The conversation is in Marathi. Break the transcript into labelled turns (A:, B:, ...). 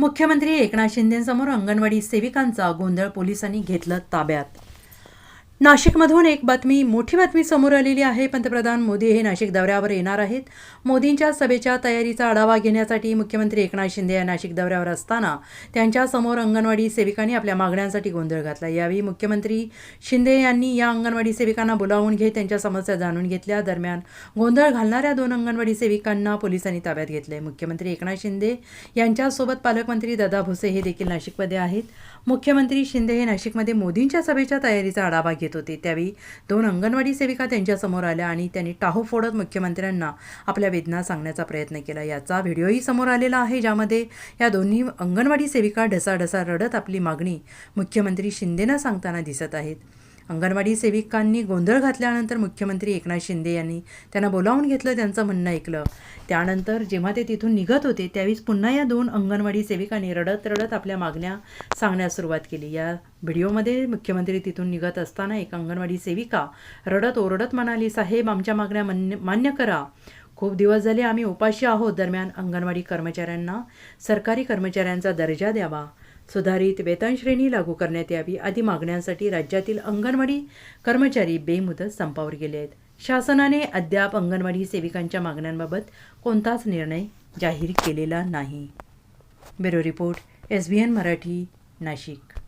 A: मुख्यमंत्री एकनाथ शिंदेंसमोर अंगणवाडी सेविकांचा गोंधळ पोलिसांनी घेतलं ताब्यात. नाशिकमधून एक बातमी मोठी बातमी समोर आलेली आहे. पंतप्रधान मोदी हे नाशिक दौऱ्यावर येणार आहेत. मोदींच्या सभेच्या तयारीचा आढावा घेण्यासाठी मुख्यमंत्री एकनाथ शिंदे या नाशिक दौऱ्यावर असताना त्यांच्यासमोर अंगणवाडी सेविकांनी आपल्या मागण्यांसाठी गोंधळ घातला. यावेळी मुख्यमंत्री शिंदे यांनी या अंगणवाडी सेविकांना बोलावून घेत त्यांच्या समस्या जाणून घेतल्या. दरम्यान गोंधळ घालणाऱ्या दोन अंगणवाडी सेविकांना पोलिसांनी ताब्यात घेतले. मुख्यमंत्री एकनाथ शिंदे यांच्यासोबत पालकमंत्री दादा भुसे हे देखील नाशिकमध्ये आहेत. मुख्यमंत्री शिंदे हे नाशिकमध्ये मोदींच्या सभेच्या तयारीचा आढावा घेत होते. त्यावेळी दोन अंगणवाडी सेविका त्यांच्यासमोर आल्या आणि त्यांनी टाहो फोडत मुख्यमंत्र्यांना आपल्या वेदना सांगण्याचा प्रयत्न केला. याचा व्हिडिओही समोर आलेला आहे ज्यामध्ये या दोन्ही अंगणवाडी सेविका ढसाढसा रडत आपली मागणी मुख्यमंत्री शिंदेना सांगताना दिसत आहेत. अंगणवाडी सेविकांनी गोंधळ घातल्यानंतर मुख्यमंत्री एकनाथ शिंदे यांनी त्यांना बोलावून घेतलं त्यांचं म्हणणं ऐकलं. त्यानंतर जेव्हा ते तिथून निघत होते त्यावेळीच पुन्हा या दोन अंगणवाडी सेविकांनी रडत रडत आपल्या मागण्या सांगण्यास सुरुवात केली. या व्हिडिओमध्ये मुख्यमंत्री तिथून निघत असताना एक अंगणवाडी सेविका रडत ओरडत म्हणाली साहेब आमच्या मागण्या मान्य मान्य करा. खूप दिवस झाले आम्ही उपाशी आहोत. दरम्यान अंगणवाडी कर्मचाऱ्यांना सरकारी कर्मचाऱ्यांचा दर्जा द्यावा. सुधारित वेतनश्रेणी लागू करण्यात यावी आदी मागण्यांसाठी राज्यातील अंगणवाडी कर्मचारी बेमुदत संपावर गेले आहेत. शासनाने अद्याप अंगणवाडी सेविकांच्या मागण्यांबाबत कोणताच निर्णय जाहीर केलेला नाही. Bureau report S B N Marathi Nashik.